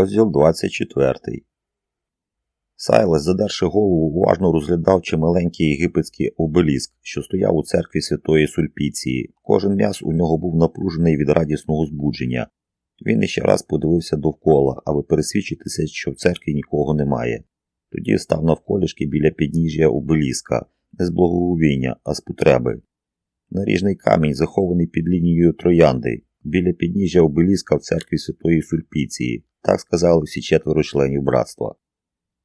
Розділ 24. Сайлес, задерши голову, уважно розглядав чималенький єгипетський обеліск, що стояв у церкві Святої Сульпіції. Кожен м'яс у нього був напружений від радісного збудження. Він іще раз подивився довкола, аби пересвідчитися, що в церкві нікого немає. Тоді став навколішки біля підніжжя обеліска, не з благоговіння, а з потреби. Наріжний камінь захований під лінією троянди, біля підніжжя обеліска в церкві Святої Сульпіції, так сказали всі четверо членів братства.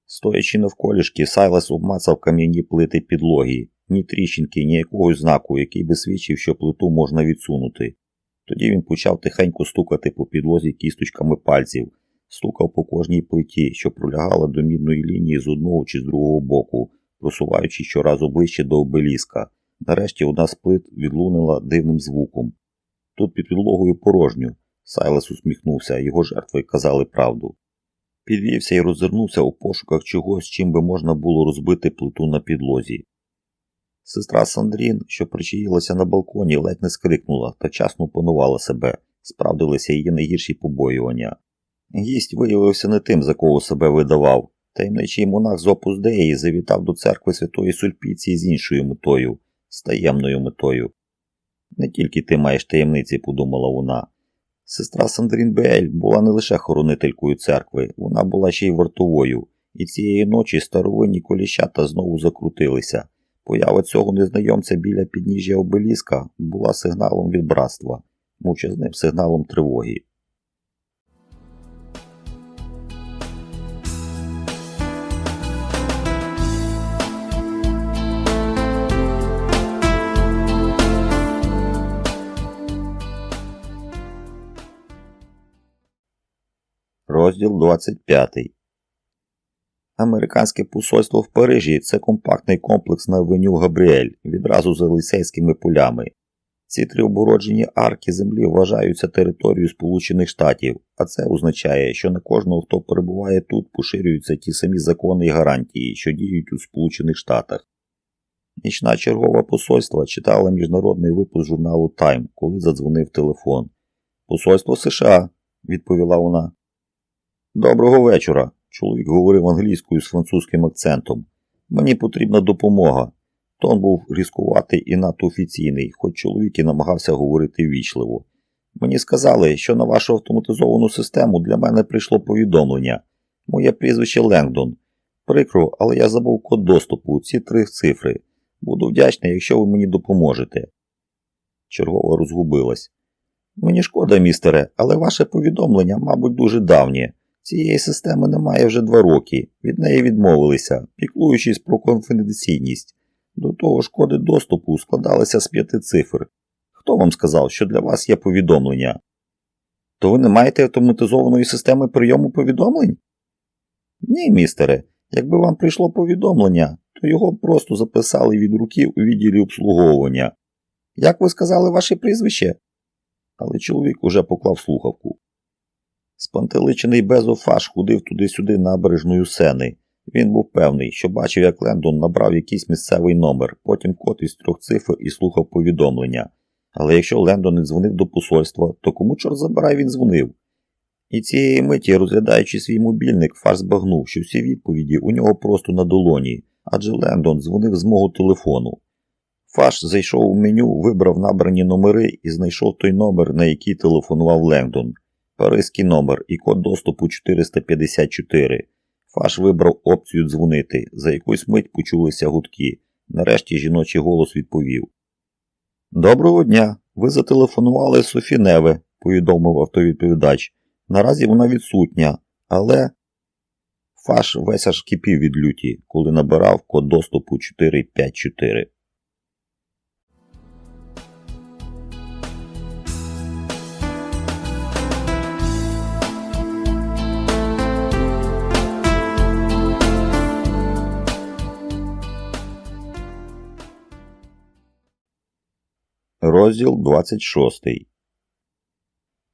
Стоячи навколішки, Сайлас обмацав кам'яні плити підлоги, ні тріщинки, ні якогось знаку, який би свідчив, що плиту можна відсунути. Тоді він почав тихенько стукати по підлозі кісточками пальців, стукав по кожній плиті, що пролягала до мідної лінії з одного чи з другого боку, просуваючи щоразу ближче до обеліска. Нарешті одна з плит відлунила дивним звуком. Тут під підлогою порожню. Сайлас усміхнувся, його жертви казали правду. Підвівся і роззирнувся у пошуках чогось, чим би можна було розбити плиту на підлозі. Сестра Сандрін, що причаїлася на балконі, ледь не скрикнула та часно панувала себе, справдилися її найгірші побоювання. Гість виявився не тим, за кого себе видавав. Таємничий монах з опус Деї завітав до церкви Святої Сульпіції з іншою метою, з таємною метою. Не тільки ти маєш таємниці, подумала вона. Сестра Сандрін Беель була не лише хоронителькою церкви, вона була ще й вартовою, і цієї ночі старовинні коліщата знову закрутилися. Поява цього незнайомця біля підніжжя обеліска була сигналом від братства, мовчазним сигналом тривоги. Розділ 25. Американське посольство в Парижі це компактний комплекс на авеню Габріель відразу за лисейськими полями. Ці три обороджені арки землі вважаються територією Сполучених Штатів, а це означає, що на кожного, хто перебуває тут, поширюються ті самі закони і гарантії, що діють у Сполучених Штатах. Нічна чергова посольства читала міжнародний випуск журналу Тайм, коли задзвонив телефон. Посольство США, відповіла вона. Доброго вечора. Чоловік говорив англійською з французьким акцентом. Мені потрібна допомога. Тон був різкуватий і надто офіційний, хоч чоловік і намагався говорити ввічливо. Мені сказали, що на вашу автоматизовану систему для мене прийшло повідомлення. Моє прізвище Ленгдон. Прикро, але я забув код доступу, ці три цифри. Буду вдячний, якщо ви мені допоможете. Чергова розгубилась. Мені шкода, містере, але ваше повідомлення, мабуть, дуже давнє. Цієї системи немає вже два роки, від неї відмовилися, піклуючись про конфіденційність. До того ж коди доступу складалися з п'яти цифр. Хто вам сказав, що для вас є повідомлення? То ви не маєте автоматизованої системи прийому повідомлень? Ні, містере. Якби вам прийшло повідомлення, то його просто записали від руки у відділі обслуговування. Як ви сказали ваше прізвище? Але чоловік уже поклав слухавку. Спантеличений Безофаш ходив туди-сюди набережною сени. Він був певний, що бачив, як Лендон набрав якийсь місцевий номер, потім код із трьох цифр і слухав повідомлення. Але якщо Лендон не дзвонив до посольства, то кому чорт забирай він дзвонив? І цієї миті, розглядаючи свій мобільник, Фар збагнув, що всі відповіді у нього просто на долоні, адже Лендон дзвонив з мого телефону. Фаш зайшов у меню, вибрав набрані номери і знайшов той номер, на який телефонував Лендон. Паризький номер і код доступу 454. Фаш вибрав опцію дзвонити. За якусь мить почулися гудки. Нарешті жіночий голос відповів. Доброго дня. Ви зателефонували Софі Неве, повідомив автовідповідач. Наразі вона відсутня, але. Фаш весь аж кипів від люті, коли набирав код доступу 454. Розділ 26.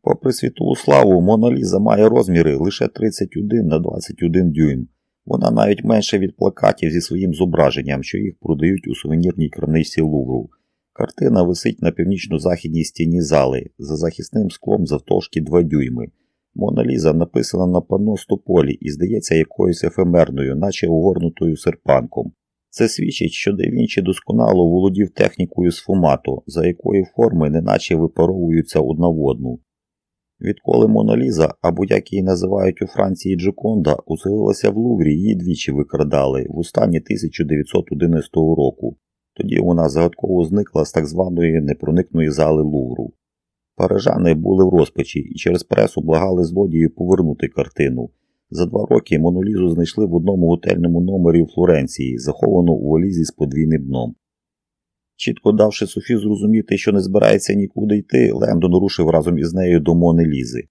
Попри світову славу, Мона Ліза має розміри лише 31 на 21 дюйм. Вона навіть менше від плакатів зі своїм зображенням, що їх продають у сувенірній крамниці Лувру. Картина висить на північно-західній стіні зали за захисним склом завтовшки 2 дюйми. Мона Ліза написана на панно стополі і здається якоюсь ефемерною, наче огорнутою серпанком. Це свідчить, що да Вінчі досконало володів технікою сфумату, за якої форми неначе випаровуються одна в одну. Відколи Мона Ліза, або як її називають у Франції Джоконда, уселилася в Луврі, її двічі викрадали в останні 1911 року. Тоді вона загадково зникла з так званої непроникної зали Лувру. Парижани були в розпачі і через пресу благали злодіїв повернути картину. За два роки Монолізу знайшли в одному готельному номері у Флоренції, заховану у валізі з подвійним дном. Чітко давши Софі зрозуміти, що не збирається нікуди йти, Лендон рушив разом із нею до Мони Лізи.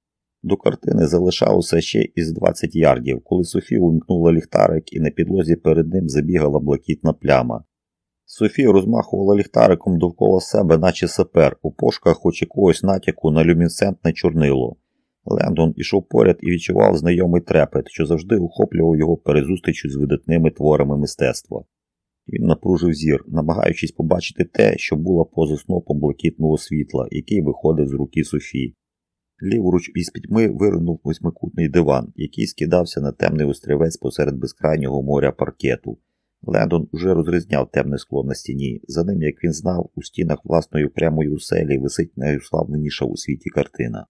До картини залишалося ще із 20 ярдів, коли Софі увімкнула ліхтарик і на підлозі перед ним забігала блакитна пляма. Софі розмахувала ліхтариком довкола себе, наче сапер, у пошках хоч якогось натяку на люмінесцентне чорнило. Лендон ішов поряд і відчував знайомий трепет, що завжди охоплював його перезустрічю з видатними творами мистецтва. Він напружив зір, намагаючись побачити те, що було поза снопом блакитного світла, який виходив з руки Софії. Ліворуч із пітьми виринув восьмикутний диван, який скидався на темний острівець посеред безкрайнього моря паркету. Лендон уже розрізняв темне скло на стіні. За ним, як він знав, у стінах власної прямої оселі висить найуславленіша у світі картина.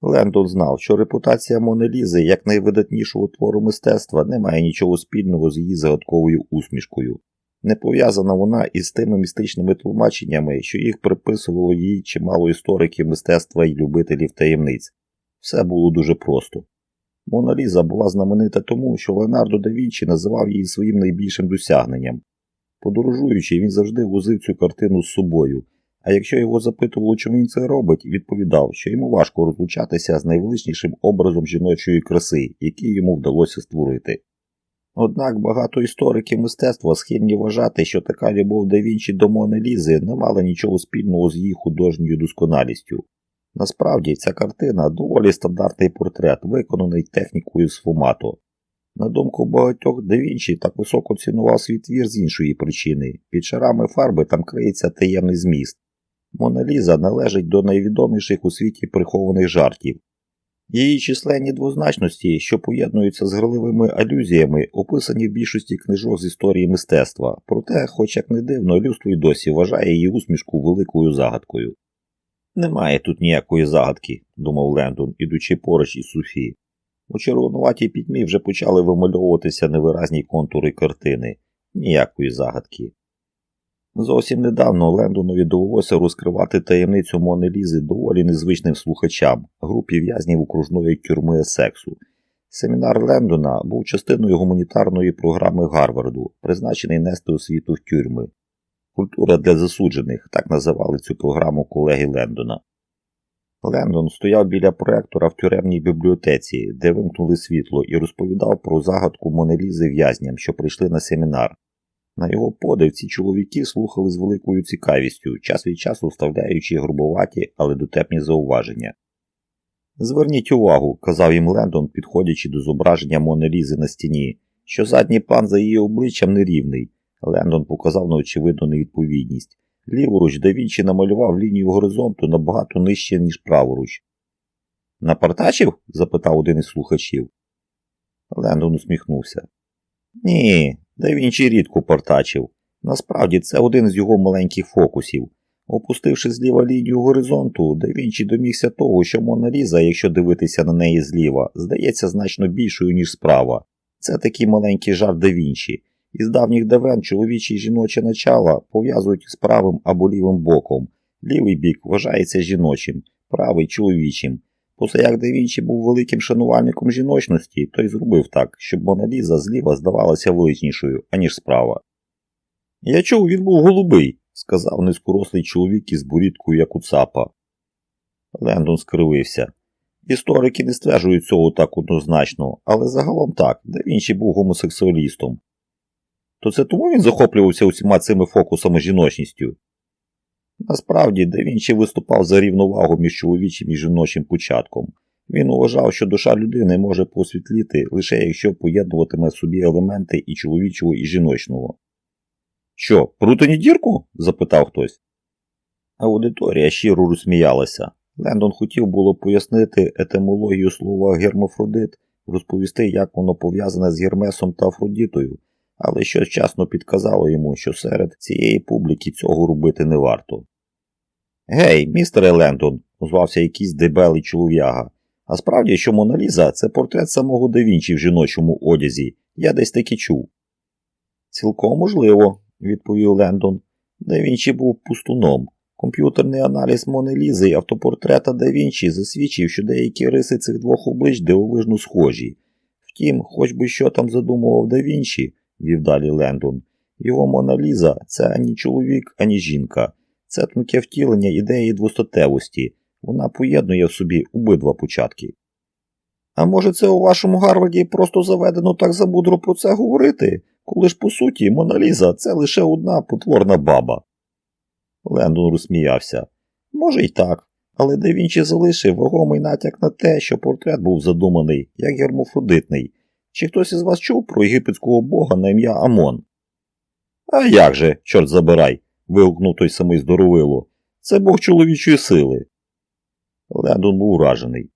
Лендон знав, що репутація Монелізи як найвидатнішого твору мистецтва не має нічого спільного з її загадковою усмішкою. Не пов'язана вона із тими містичними тлумаченнями, що їх приписувало їй чимало істориків мистецтва і любителів таємниць. Все було дуже просто. Мона Ліза була знаменита тому, що Леонардо да Вінчі називав її своїм найбільшим досягненням. Подорожуючи, він завжди возив цю картину з собою, а якщо його запитувало, чому він це робить, відповідав, що йому важко розлучатися з найвеличнішим образом жіночої краси, який йому вдалося створити. Однак багато істориків мистецтва схильні вважати, що така любов да Вінчі до Мони Лізи не мала нічого спільного з її художньою досконалістю. Насправді ця картина доволі стандартний портрет, виконаний технікою з фумато. На думку багатьох да Вінчі так високо цінував свій твір з іншої причини. Під шарами фарби там криється таємний зміст. Мона Ліза належить до найвідоміших у світі прихованих жартів. Її численні двозначності, що поєднуються з грливими алюзіями, описані в більшості книжок з історії мистецтва, проте, хоч як не дивно, людство й досі вважає її усмішку великою загадкою. Немає тут ніякої загадки, думав Лендон, ідучи поруч із Софі. У червонуватій пітьмі вже почали вимальовуватися невиразні контури картини, ніякої загадки. Зовсім недавно Лендонові довелося розкривати таємницю Мони Лізи доволі незвичним слухачам, групі в'язнів окружної тюрми сексу. Семінар Лендона був частиною гуманітарної програми Гарварду, призначений нести освіту в тюрми. Культура для засуджених, так називали цю програму колеги Лендона. Лендон стояв біля проектора в тюремній бібліотеці, де вимкнули світло, і розповідав про загадку Монелізи в'язням, що прийшли на семінар. На його подив ці чоловіки слухали з великою цікавістю, час від часу вставляючи грубоваті, але дотепні зауваження. Зверніть увагу, казав їм Лендон, підходячи до зображення Монелізи на стіні, що задній план за її обличчям нерівний. Лендон показав на очевидну невідповідність. Ліворуч да Вінчі намалював лінію горизонту набагато нижче, ніж праворуч. Напартачив? запитав один із слухачів. Лендон усміхнувся. Ні, да Вінчі рідко портачив. Насправді це один з його маленьких фокусів. Опустивши зліва лінію горизонту, да Вінчі домігся того, що Мона Ліза, якщо дивитися на неї зліва, здається значно більшою, ніж справа. Це такий маленький жарт да Вінчі. Із давніх давен чоловічі і жіноче начала пов'язують з правим або лівим боком. Лівий бік вважається жіночим, правий чоловічим. Позаяк да Вінчі був великим шанувальником жіночності, той зробив так, щоб Моналіза зліва здавалася величнішою, аніж справа. Я чув, він був голубий, сказав низкорослий чоловік із бурідкою, як у цапа. Лендон скривився. Історики не стверджують цього так однозначно, але загалом так, да Вінчі був гомосексуалістом. То це тому він захоплювався усіма цими фокусами жіночністю? Насправді, да Вінчі виступав за рівновагу між чоловічим і жіночим початком. Він вважав, що душа людини може посвітліти лише якщо поєднуватиме в собі елементи і чоловічого, і жіночного. Що, прутані дірку? запитав хтось. Аудиторія щиро розсміялася. Лендон хотів було пояснити етимологію слова гермафродит, розповісти, як воно пов'язане з Гермесом та Афродітою, але щось часно підказало йому, що серед цієї публіки цього робити не варто. Гей, містере Лендон, озвався якийсь дебелий чолов'яга. А справді, що Мона Ліза – це портрет самого да Вінчі в жіночому одязі. Я десь таки чув. Цілком можливо, відповів Лендон. Да Вінчі був пустуном. Комп'ютерний аналіз Мони Лізи і автопортрета Да засвідчив, що деякі риси цих двох облич дивовижно схожі. Втім, хоч би що там задумував Да вів далі Лендон, його Мона Ліза – це ані чоловік, ані жінка. Це тонке втілення ідеї двостатевості. Вона поєднує в собі обидва початки. А може, це у вашому Гарварді просто заведено так замудро про це говорити, коли ж по суті Мона Ліза – це лише одна потворна баба. Лендон розсміявся. Може й так, але де Вінчі залишив вагомий натяк на те, що портрет був задуманий як гермофродитний. Чи хтось із вас чув про єгипетського бога на ім'я Амон? А як же, чорт забирай, вигукнув той самий здоровило. Це бог чоловічої сили. Лендон був вражений.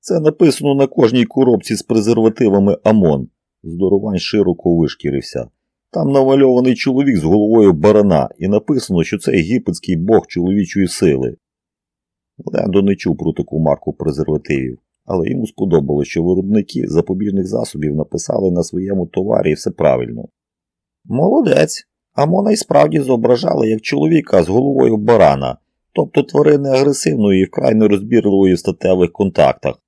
Це написано на кожній коробці з презервативами Амон. Здоровань широко вишкірився. Там навальований чоловік з головою барана, і написано, що це єгипетський бог чоловічої сили. Лендо не чув про таку марку презервативів, але йому сподобалося, що виробники запобіжних засобів написали на своєму товарі все правильно. Молодець. Амона й справді зображали як чоловіка з головою барана, тобто тварини агресивної і вкрай нерозбірливої в статевих контактах.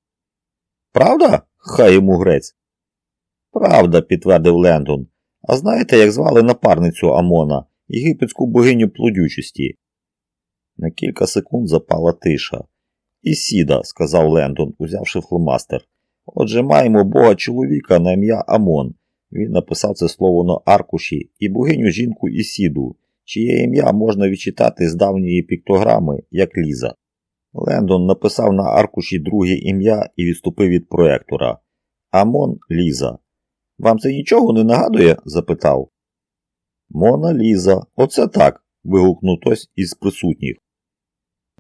Правда? Хай йому грець. Правда, підтвердив Лендон. А знаєте, як звали напарницю Амона, єгипетську богиню плодючості? На кілька секунд запала тиша. Ісіда, сказав Лендон, узявши фломастер. Отже, маємо бога чоловіка на ім'я Амон. Він написав це слово на аркуші і богиню жінку Ісіду, чиє ім'я можна відчитати з давньої піктограми як Ліза. Лендон написав на аркуші друге ім'я і відступив від проектора. Амон Ліза. Вам це нічого не нагадує? запитав. Мона Ліза, оце так. вигукнув хтось із присутніх.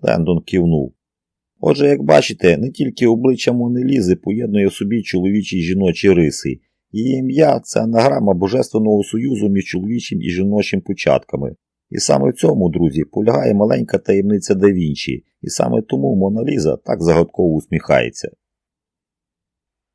Лендон кивнув. Отже, як бачите, не тільки обличчя Мони Лізи поєднує в собі чоловічі й жіночі риси. Її ім'я це анаграма Божественного Союзу між чоловічим і жіночим початками. І саме в цьому, друзі, полягає маленька таємниця да Вінчі, і саме тому Мона Ліза так загадково усміхається.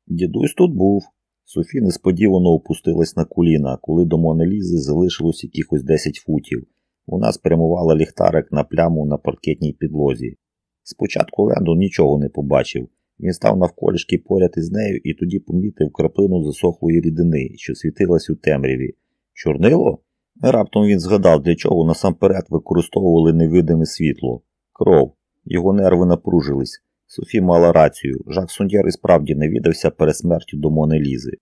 Дідусь тут був. Софі несподівано опустилась на коліна, коли до Мони Лізи залишилось якихось 10 футів. Вона спрямувала ліхтарик на пляму на паркетній підлозі. Спочатку Лендон нічого не побачив. Він став навколішки поряд із нею і тоді помітив краплину засохлої рідини, що світилась у темряві. Чорнило? Раптом він згадав, для чого насамперед використовували невидиме світло. Кров. Його нерви напружились. Софі мала рацію. Жак Сундєр і справді не відався перед смертю до Мони Лізи.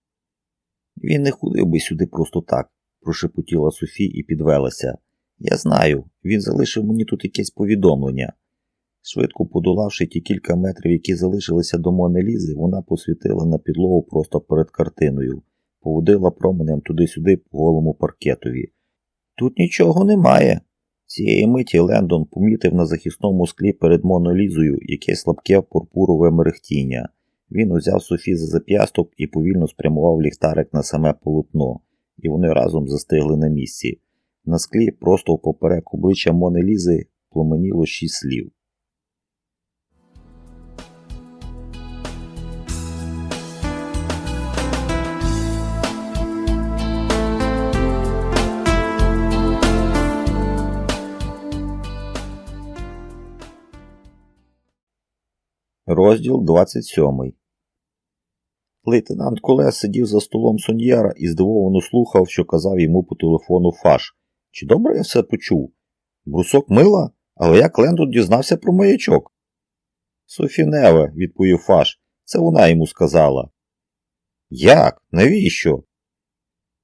Він не ходив би сюди просто так, прошепотіла Софі і підвелася. Я знаю, він залишив мені тут якесь повідомлення. Швидко подолавши ті кілька метрів, які залишилися до Мони Лізи, вона посвітила на підлогу просто перед картиною, поводила променем туди-сюди по голому паркетові. Тут нічого немає. Цієї миті Лендон помітив на захисному склі перед Монолізою якесь слабке пурпурове мерехтіння. Він узяв Софі за зап'ясток і повільно спрямував ліхтарик на саме полотно, і вони разом застигли на місці. На склі просто впоперек обличчя Мони Лізи пломеніло шість слів. Розділ 27 Лейтенант Колес сидів за столом Соньєра і здивовано слухав, що казав йому по телефону Фаш. Чи добре я все почув? Брусок мила? Але як Лендон дізнався про маячок? Софі Неве, відповів Фаш. Це вона йому сказала. Як? Навіщо?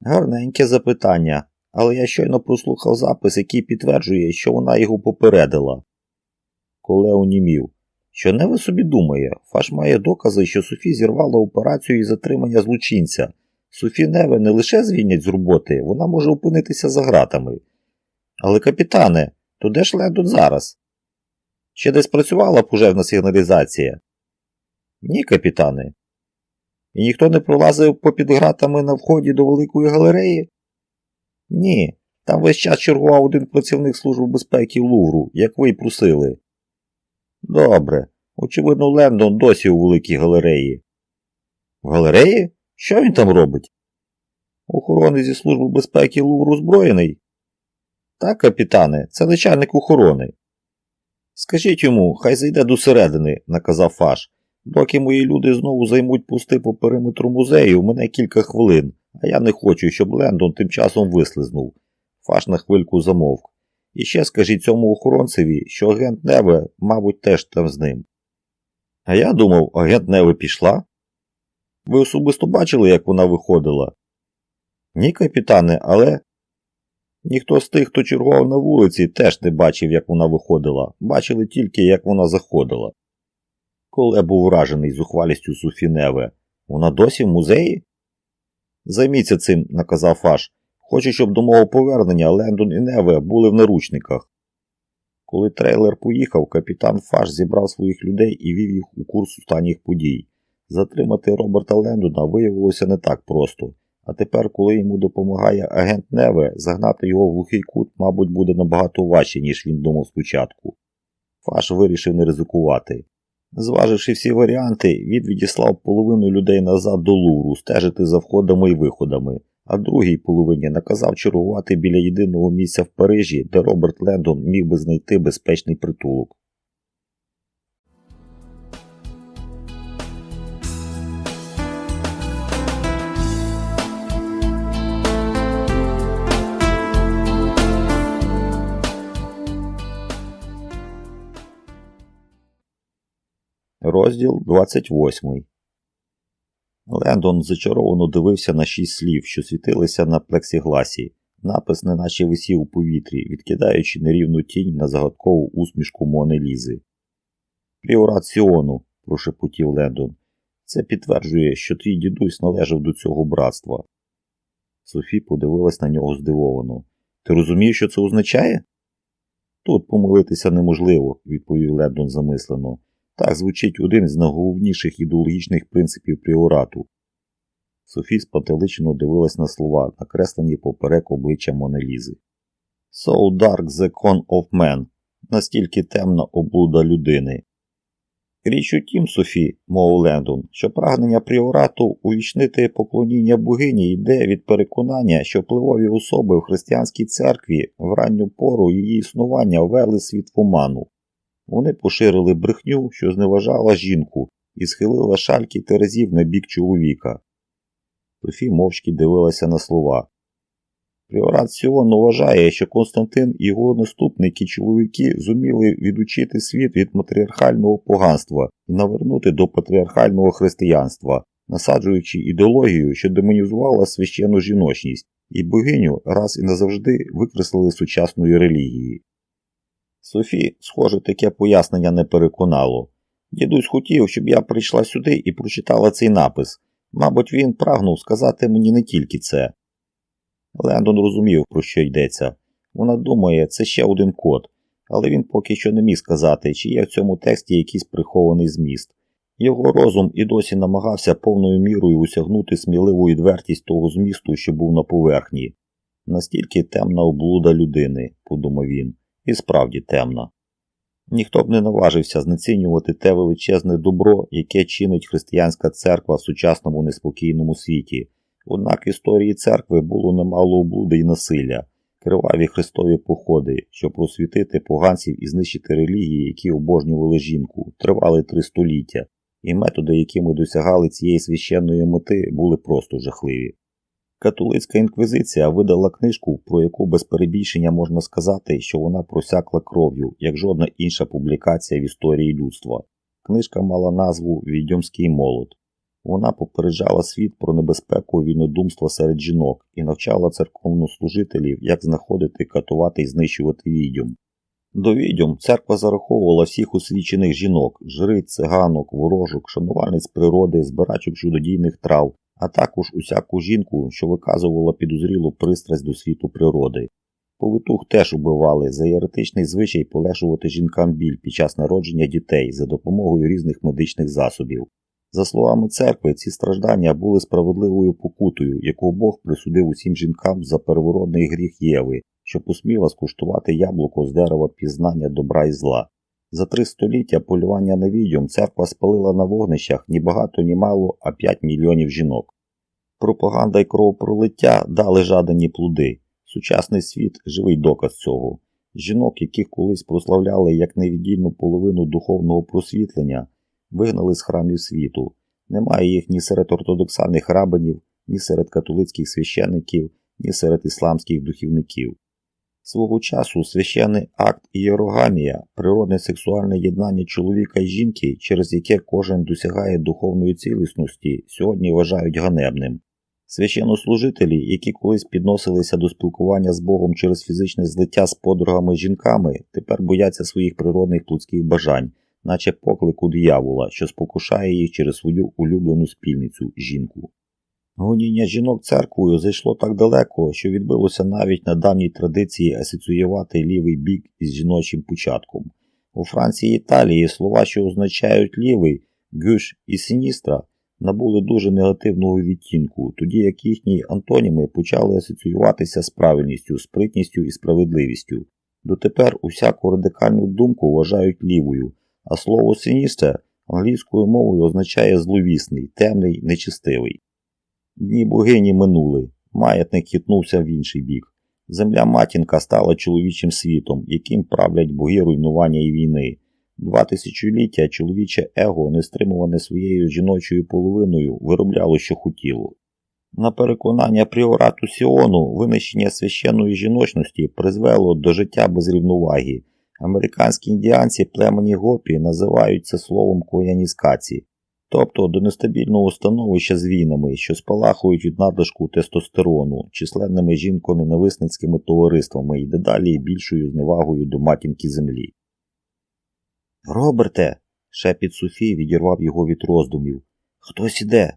Гарненьке запитання, але я щойно прослухав запис, який підтверджує, що вона його попередила. Коле унімів. Що не ви собі думає, Фаш має докази, що Софі зірвала операцію із затримання злочинця. Софі Неве не лише звільнять з роботи, вона може опинитися за ґратами. Але, капітане, то де ж Лендон зараз? Ще десь працювала пожежна сигналізація? Ні, капітане. І ніхто не пролазив попід гратами на вході до великої галереї? Ні, там весь час чергував один працівник Служби безпеки Лувру, як ви й просили. Добре. Очевидно, Лендон досі у великій галереї. В галереї? Що він там робить? Охорони зі Служби безпеки Лувру озброєний? Так, капітане, це начальник охорони. Скажіть йому, хай зайде до середини, наказав Фаш. Доки мої люди знову займуть пусти по периметру музею, у мене кілька хвилин, а я не хочу, щоб Лендон тим часом вислизнув. Фаш на хвильку замовк. І ще скажіть цьому охоронцеві, що агент Неве, мабуть, теж там з ним. А я думав, агент Неве пішла. Ви особисто бачили, як вона виходила? Ні, капітане, але. Ніхто з тих, хто чергував на вулиці, теж не бачив, як вона виходила. Бачили тільки, як вона заходила. Коле був вражений зухвалістю Софі Неве. Вона досі в музеї? Займіться цим, наказав Фаш. Хочу, щоб до мого повернення Лендон і Неве були в наручниках. Коли трейлер поїхав, капітан Фаш зібрав своїх людей і вів їх у курс останніх подій. Затримати Роберта Лендона виявилося не так просто. А тепер, коли йому допомагає агент Неве, загнати його в глухий кут, мабуть, буде набагато важче, ніж він думав спочатку. Фаш вирішив не ризикувати. Зваживши всі варіанти, він відіслав половину людей назад до Луру, стежити за входами і виходами, а другій половині наказав чергувати біля єдиного місця в Парижі, де Роберт Лендон міг би знайти безпечний притулок. Розділ 28 Лендон зачаровано дивився на шість слів, що світилися на плексігласі. Напис неначе висів у повітрі, відкидаючи нерівну тінь на загадкову усмішку Мони Лізи. Пріорат Сіону, прошепотів Лендон. Це підтверджує, що твій дідусь належав до цього братства. Софі подивилась на нього здивовано. Ти розумієш, що це означає? Тут помилитися неможливо, відповів Лендон замислено. Так звучить один з найголовніших ідеологічних принципів пріорату. Софі спантеличено дивилась на слова, накреслені поперек обличчя Монелізи. So dark the con of man, настільки темна облуда людини. Річ у тім, Софі, мовив Лендон, що прагнення пріорату увічнити поклоніння богині йде від переконання, що впливові особи в християнській церкві в ранню пору її існування ввели світ в оману. Вони поширили брехню, що зневажала жінку, і схилила шальки терезів на бік чоловіка. Софі мовчки дивилася на слова. Пріорат Сіон вважає, що Константин і його наступники чоловіки зуміли відучити світ від матріархального поганства і навернути до патріархального християнства, насаджуючи ідеологію, що демонізувала священну жіночність, і богиню раз і назавжди викреслили сучасної релігії. Софі, схоже, таке пояснення не переконало. Дідусь хотів, щоб я прийшла сюди і прочитала цей напис. Мабуть, він прагнув сказати мені не тільки це. Лендон розумів, про що йдеться. Вона думає, це ще один код, але він поки що не міг сказати, чи є в цьому тексті якийсь прихований зміст. Його розум і досі намагався повною мірою усягнути сміливу відвертість того змісту, що був на поверхні. Настільки темна облуда людини, подумав він і справді темна. Ніхто б не наважився знецінювати те величезне добро, яке чинить християнська церква в сучасному неспокійному світі. Однак історії церкви було немало облуди й насилля, криваві христові походи, щоб просвітити поганців і знищити релігії, які обожнювали жінку, тривали три століття, і методи, якими досягали цієї священної мети, були просто жахливі. Католицька інквізиція видала книжку, про яку без перебільшення можна сказати, що вона просякла кров'ю, як жодна інша публікація в історії людства. Книжка мала назву Відьомський молот. Вона попереджала світ про небезпеку вільнодумства серед жінок і навчала церковнослужителів, як знаходити, катувати і знищувати відьом. До відьом церква зараховувала всіх освічених жінок, жриць, циганок, ворожок, шанувальниць природи, збирачок чудодійних трав, а також усяку жінку, що виказувала підозрілу пристрасть до світу природи. Повитух теж убивали за єретичний звичай полегшувати жінкам біль під час народження дітей за допомогою різних медичних засобів. За словами церкви, ці страждання були справедливою покутою, яку Бог присудив усім жінкам за переворотний гріх Єви, що посміла скуштувати яблуко з дерева пізнання добра і зла. За три століття полювання на відьом церква спалила на вогнищах ні багато, ні мало, а 5 мільйонів жінок. Пропаганда і кровопролиття дали жадані плоди. Сучасний світ живий доказ цього. Жінок, яких колись прославляли як невіддільну половину духовного просвітлення, вигнали з храмів світу. Немає їх ні серед ортодоксальних рабинів, ні серед католицьких священиків, ні серед ісламських духівників. Свого часу священний акт ієрогамія, природне сексуальне єднання чоловіка і жінки, через яке кожен досягає духовної цілісності, сьогодні вважають ганебним. Священнослужителі, які колись підносилися до спілкування з Богом через фізичне злиття з подругами жінками, тепер бояться своїх природних плотських бажань, наче поклику диявола, що спокушає їх через свою улюблену спільницю жінку. Гоніння жінок церквою зайшло так далеко, що відбилося навіть на давній традиції асоціювати лівий бік із жіночим початком. У Франції і Італії слова, що означають лівий, гюш і сіністра, набули дуже негативного відтінку, тоді як їхні антоніми почали асоціюватися з правильністю, спритністю і справедливістю. Дотепер усяку радикальну думку вважають лівою, а слово сіністра англійською мовою означає зловісний, темний, нечистивий. Дні богині минули, маятник хитнувся в інший бік. Земля матінка стала чоловічим світом, яким правлять боги руйнування і війни. Два тисячоліття чоловіче его, не стримуване своєю жіночою половиною, виробляло, що хотіло. На переконання пріорату Сіону винищення священної жіночності призвело до життя без рівноваги. Американські індіанці племені гопі називають це словом кояніскаці, тобто до нестабільного становища з війнами, що спалахують від надлишку тестостерону, численними жінко-ненависницькими товариствами і дедалі більшою зневагою до матінки землі. Роберте. шепіт Софії відірвав його від роздумів. Хтось іде.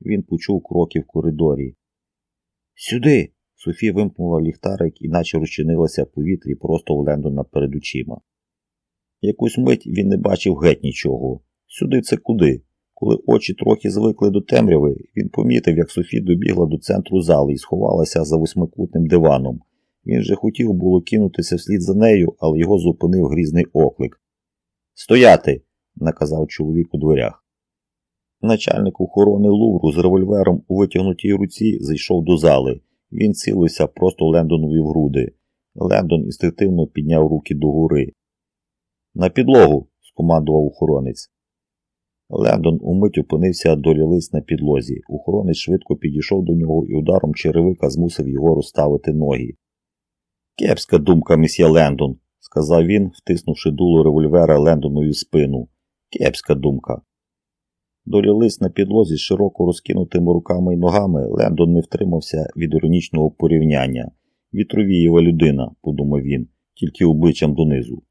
Він почув кроки в коридорі. Сюди. Софія вимкнула ліхтарик і наче розчинилася в повітрі просто у Лендона перед очима. Якусь мить він не бачив геть нічого. Сюди це куди? Коли очі трохи звикли до темряви, він помітив, як Софі добігла до центру зали і сховалася за восьмикутним диваном. Він же хотів було кинутися вслід за нею, але його зупинив грізний оклик. Стояти! наказав чоловік у дверях. Начальник охорони Лувру з револьвером у витягнутій руці зайшов до зали. Він цілився просто Лендонові в груди. Лендон інстинктивно підняв руки догори. На підлогу, скомандував охоронець. Лендон умить опинився долі лист на підлозі. Охоронець швидко підійшов до нього і ударом черевика змусив його розставити ноги. Кепська думка, місьє Лендон, сказав він, втиснувши дуло револьвера Лендонові спину. Кепська думка. Долі лист на підлозі з широко розкинутими руками і ногами Лендон не втримався від іронічного порівняння. Вітровієва людина, подумав він, тільки обличчям донизу.